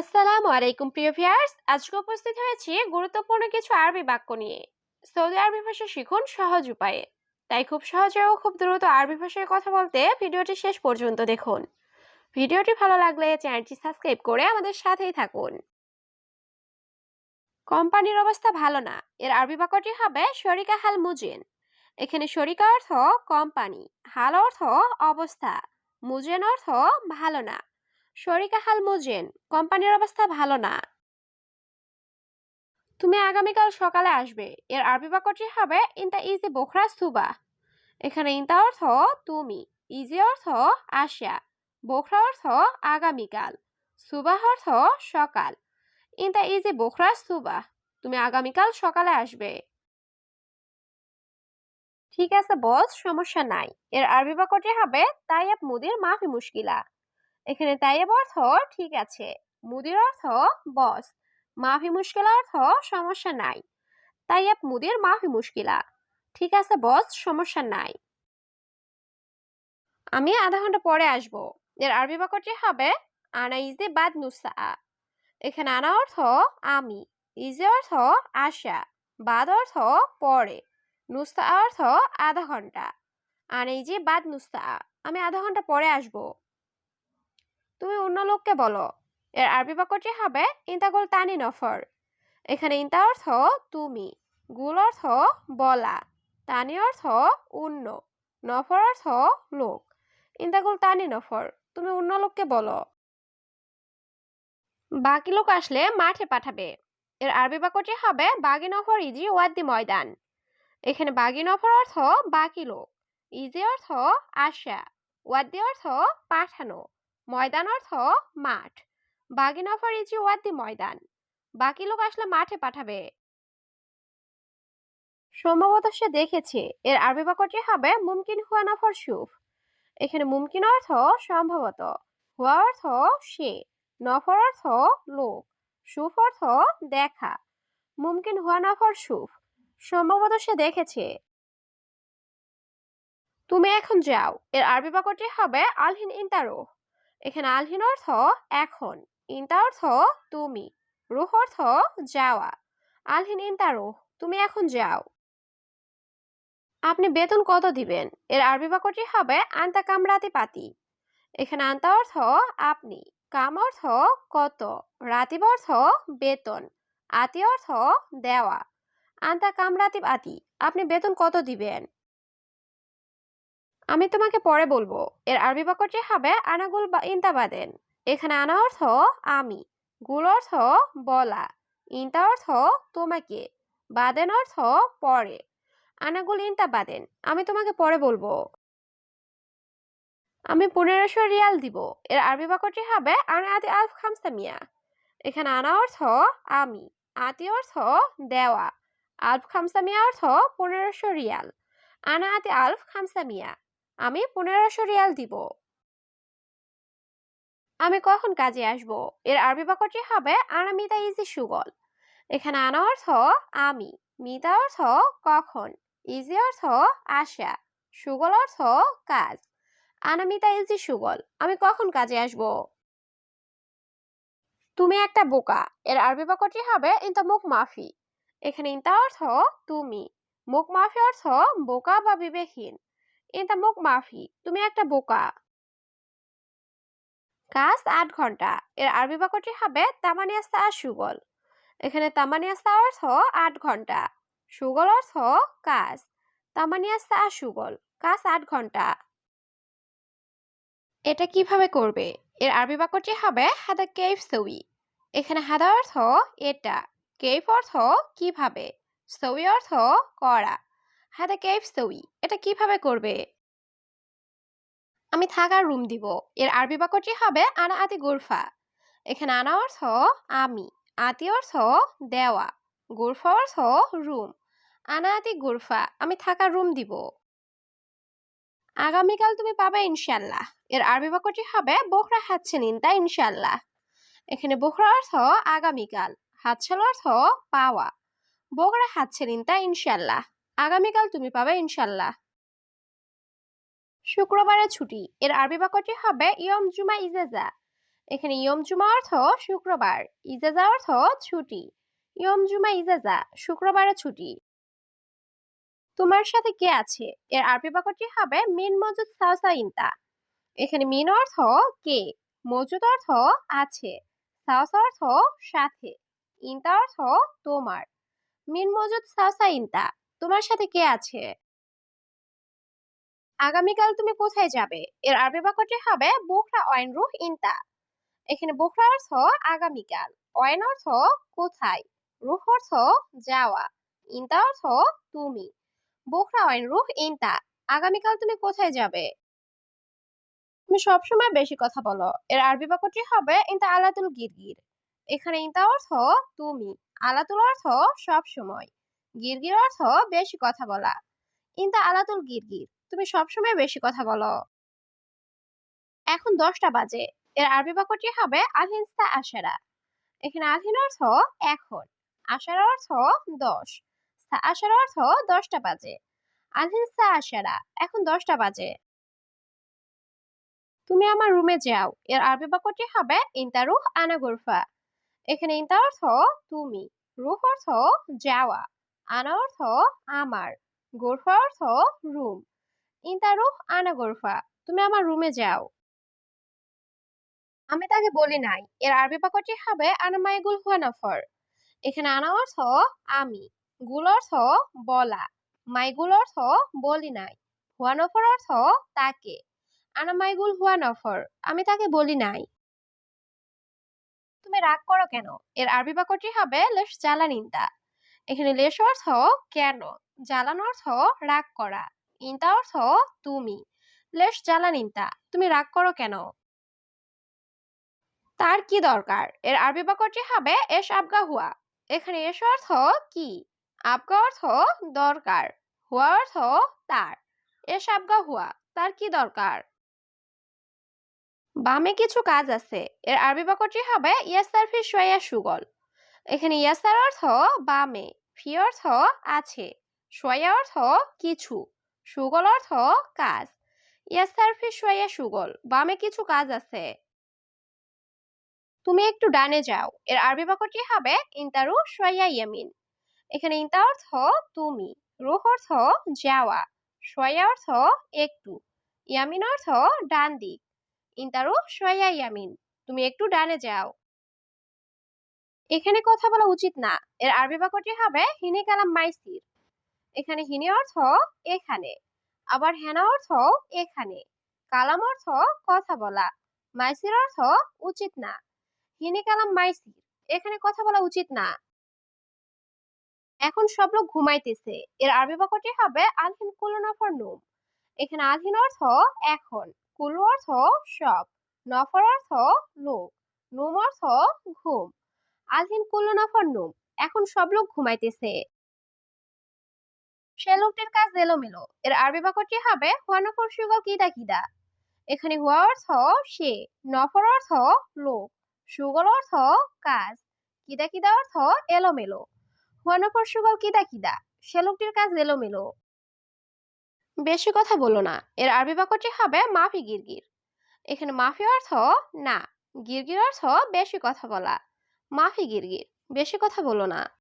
আসসালামু আলাইকুম, প্রিয় ভিউয়ার্স। আজকে উপস্থিত হয়েছি গুরুত্বপূর্ণ কিছু আরবি বাক্য নিয়ে। সৌদি আরবি ভাষা শিখুন সহজ উপায়ে। তাই খুব সহজে ও খুব দ্রুত আরবি ভাষায় কথা বলতে ভিডিওটি শেষ পর্যন্ত দেখুন। ভিডিওটি ভালো লাগলে চ্যানেলটি সাবস্ক্রাইব করে আমাদের সাথেই থাকুন। কোম্পানির অবস্থা ভালো না। এর আরবি বাক্যটি হবে শরিকা হাল মুজিন। এখানে শরিকা অর্থ কোম্পানি। হাল অর্থ অবস্থা। মুজেন অর্থ ভালো না। শরিকা হাল মুজেন কোম্পানির অবস্থা ভালো না। তুমি আগামীকাল সকালে আসবে, এর আরবি বাক্যটি হবে ইনতা ইজি বোখরা সুবা এখানে ইনতা অর্থ তুমি ইজি অর্থ আসা বোখরা অর্থ আগামীকাল সুবাহ অর্থ সকাল ইনতা ইজি বোখরা সুবা তুমি আগামীকাল সকালে আসবে ঠিক আছে বস, সমস্যা নাই, এর আরবি বাক্যটি হবে তাইয়াব মুদির মাফি মুশকিলা এখানে তাইয়াব অর্থ ঠিক আছে। মুদির অর্থ বস মাফি মুশকিলা অর্থ সমস্যা নাই। তাইয়াব মুদির মাফি মুশকিলা। ঠিক আছে বস সমস্যা নাই। আমি আধা ঘণ্টা পরে আসব। এর আরবি বাক্যটি হবে, আনা ইজে বাদ নুসা এখানে আনা অর্থ আমি, ইজে অর্থ আশা, বাদ অর্থ পরে নুস্তা অর্থ আধা ঘণ্টা। এই যে বাদ নুস্তা আমি আধা ঘণ্টা পরে আসব। তুমি অন্য লোককে বলো। এর আরবি বাক্যটি হবে ইন্তাগুল তানি নফর এখানে ইন্তা অর্থ তুমি গুল অর্থ বলা তানি অর্থ অন্য নফর অর্থ লোক ইন্তাগুল তানি নফর তুমি অন্য লোককে বলো। বাকি লোক আসলে মাঠে পাঠাবে। এর আরবি বাক্যটি হবে বাগি নফর ইজি ওয়াদ্দি ময়দান এখানে বাগি নফর অর্থ বাকি লোক ইজি অর্থ আশা ওয়াদ্দি অর্থ পাঠানো ময়দান অর্থ মাঠ। বাগি নফর ইজি ওয়াদ্দি ময়দান। বাকি লোক আসলে মাঠে পাঠাবে। সম্ভবত সে দেখেছে, এর আরবি বাক্যটি হবে মুমকিন হুয়া নফর সুফ। এখানে মুমকিন অর্থ সম্ভবত, হুয়া অর্থ সে, নফর অর্থ লোক, সুফ অর্থ দেখা। মুমকিন হুয়া নফর সুফ, সম্ভবত সে দেখেছে। তুমি এখন যাও, এর আরবি বাক্যটি হবে আলহিন ইন্তারো এখানে আলহিন অর্থ এখন, ইন্তা অর্থ তুমি, রুহ অর্থ যাওয়া, আলহিন ইন্তারো তুমি এখন যাও। আপনি বেতন কত দিবেন? এর আরবি বাক্যটি হবে আন্তা কামরাতি পাতি। এখানে আন্তা অর্থ আপনি, কাম অর্থ কত, রাতিব অর্থ বেতন, আতি অর্থ দেওয়া, আন্তা কামরাতিব আতি আপনি বেতন কত দিবেন? আমি তোমাকে পরে বলব। এর আরবি বাক্যটি হবে আনাগুল বা ইন্তাবাদেন। এখানে আনা অর্থ আমি, গুল অর্থ বলা, ইন্তা অর্থ তোমাকে, বাদেন অর্থ পরে। আনাগুল ইন্তা বাদেন আমি তোমাকে পরে বলব। আমি পনেরোশো রিয়াল দিব। এর আরবি বাক্যটি হবে আনা আতি আলফ খামসা মিয়া এখানে আনা অর্থ আমি, আতি অর্থ দেওয়া, আলফ খামসা মিয়া অর্থ পনেরোশো রিয়াল। আনা আতি আলফ খামসা মিয়া আমি পনেরোশো রিয়াল দিব। আমি কখন কাজে আসব? এর আরবি বাক্যটি হবে আনা মিতা ইজি সুগল। এখানে আনা অর্থ আমি, মিতা অর্থ কখন, ইজি অর্থ আশা, সুগল অর্থ কাজ। আনামিতা ইজি সুগল, আমি কখন কাজে আসব? তুমি একটা বোকা, এর আরবি বাক্যটি হবে ইন্তা মুখ মাফি। এখানে ইন্তা অর্থ তুমি, মুখ মাফি অর্থ বোকা বা বিবেকহীন। ইন্তা মুখ মাফি তুমি একটা বোকা। কাজ আট ঘণ্টা। এর আরবি বাক্যটি হবে তামানিয়াস্তা সুগল। এখানে তামানিয়াস্তা অর্থ আট ঘণ্টা। সুগল অর্থ কাজ। তামানিয়াস্তা আর সুগল, কাজ আট ঘণ্টা। এটা কীভাবে করবে? এর আরবি বাক্যটি হবে হাদা কেফ সউই এখানে হাদা অর্থ এটা কেফ অর্থ কীভাবে? সউই অর্থ করা। হাদা কেফ সউই এটা কীভাবে করবে? আমি থাকার রুম দিব। এর আরবি বাক্যটি হবে আনা আতি গুরফা। এখানে আনা অর্থ আমি, আতি অর্থ দেওয়া, গুরফা অর্থ রুম আনা আতি গুরফা, আমি থাকার রুম দিব। আগামীকাল তুমি পাবে ইনশাল্লাহ এর আরবি বাক্যটি হবে বোখরা হাতছেন ইনতা ইনশাল্লাহ এখানে বোখরা অর্থ আগামীকাল, হাতছেন অর্থ পাওয়া। বোখরা হাতছেন ইনতা ইনশাল্লাহ আগামীকাল তুমি পাবে ইনশাল্লাহ। শুক্রবারে ছুটি। এর আরবি বাক্যটি হবে ইয়ম জুমা ইজাজা। এখানে ইয়ম জুমা অর্থ শুক্রবার, ইজাজা অর্থ ছুটি। ইয়ম জুমা ইজাজা, শুক্রবারের ছুটি। তোমার সাথে কে আছে? এর আরবি বাক্যটি হবে মিন মজুদ সাউসা ইনতা। এখানে মিন অর্থ কে, মজুদ অর্থ আছে সাউসা অর্থ সাথে, ইনতা অর্থ তোমার। মিন মজুদ সাউসা ইনতা। তোমার সাথে কে আছে? আগামীকাল তুমি কোথায় যাবে? এর আরবি বাক্যটি হবে বুখরা অয়েন রুহ ইনতা। এখানে বুখরা অর্থ আগামীকাল, অয়েন অর্থ কোথায়, রুহ অর্থ যাওয়া, ইনতা অর্থ তুমি, বুখরা অয়েন রুহ ইনতা। আগামীকাল তুমি কোথায় যাবে? তুমি সবসময় বেশি কথা বলো। এর আরবি বাক্যটি হবে ইনতা আলাতুল গিরগির। এখানে ইনতা অর্থ তুমি, আলাতুল অর্থ সব সময় গিরগির অর্থ বেশি কথা বলা। ইনতা আলাতুল গিরগির, তুমি সবসময় বেশি কথা বলো। এখন দশটা বাজে, এর আরবি বাক্যটি হবে আলহিনস্তা আশারা। এখানে আলহিন অর্থ এখন, আশারা অর্থ দশ আশারা অর্থ দশটা বাজে। আলহিনস্তা আশারা, এখন দশটা বাজে। তুমি আমার রুমে যাও, এর আরবি বাক্যটি হবে ইন্তারুহ আনা গুরফা। এখানে ইন্তা অর্থ তুমি, রুহ অর্থ যাওয়া। আনা অর্থ আমার, গোরফা অর্থ রুম ইন্তারুহ আনা গোরফা, তুমি আমার রুমে যাও। আমি তাকে বলি নাই, এর আরবি বাক্যটি হবে আনামাইগুল হুয়া নফর। এখানে আনা অর্থ আমি, গুল অর্থ বলা মাইগুল অর্থ বলি নাই, হুয়া নফর অর্থ তাকে আনামাইগুল হুয়া নফর, আমি তাকে বলি নাই। তুমি রাগ করো কেন? এর আরবি বাক্যটি হবে, লেশ জ্বালানিন্তা এখানে লেশ অর্থ কেন? জ্বালান অর্থ রাগ করা। ইন্তা অর্থ তুমি। লেশ জ্বালানিন্তা তুমি রাগ করো কেন? তার কি দরকার? এর আরবি বাক্যটি হবে এস আবগা হুয়া। এখানে এস অর্থ কি? আবগা অর্থ দরকার, হুয়া অর্থ তার। এস আবগা হুয়া, তার কি দরকার? বামে কিছু কাজ আছে। এর আরবি বাক্যটি হবে ইয়াসার ফি সোয়া সুগল। এখানে ইয়াসার অর্থ বামে ফি অর্থ আছে, সোয়া অর্থ কিছু, সুগল অর্থ কাজ ইয়াসার ফি সোয়া সুগল বামে কিছু কাজ আছে। তুমি একটু ডানে যাও, এর আরবি বাক্যটি হবে ইন্তারু সোয়া ইয়ামিন, এখানে ইন্তা অর্থ তুমি, রুহ অর্থ যাওয়া, সোয়া অর্থ একটু, ইয়ামিন অর্থ ডান দিক, ইন্তারু সোয়া ইয়ামিন, তুমি একটু ডানে যাও। এখানে কথা বলা উচিত না। এর আরবি বাক্যটি হবে, হিনে কালাম মাইসির। এখানে হিনে অর্থ এখানে। আবার হেনা অর্থ এখানে। কালাম অর্থ কথা বলা। মাইসির অর্থ উচিত না। হিনে কালাম মাইসির। এখানে কথা বলা উচিত না। এখন সব লোক ঘুমাইতেছে। এর আরবি বাক্যটি হবে, আলহিন কুলনফর নুম। এখানে আলহিন অর্থ এখন। কুলু অর্থ সব। নফর অর্থ লোক। নুম অর্থ ঘুম। আলহিন কুল্লু নফর নুম এখন সব লোক ঘুমাইতেছে। সে লোকটির কাজ এলোমেলো। এর আরবি বাক্যটি হবে হুয়া নফর সুগল কিদা কিদা? এখানে হুয়া অর্থ সে, নফর অর্থ লোক সুগল অর্থ কাজ, কিদা কিদা অর্থ এলোমেলো। হুয়া নফর সুগল কিদা কিদা? সে লোকটির কাজ এলোমেলো। বেশি কথা বলো না। এর আরবি বাক্যটি হবে, মাফি গিরগির। এখানে মাফি অর্থ, না। গিরগির অর্থ, বেশি কথা বলা। মাফি গিরগির বেশি কথা বলো না।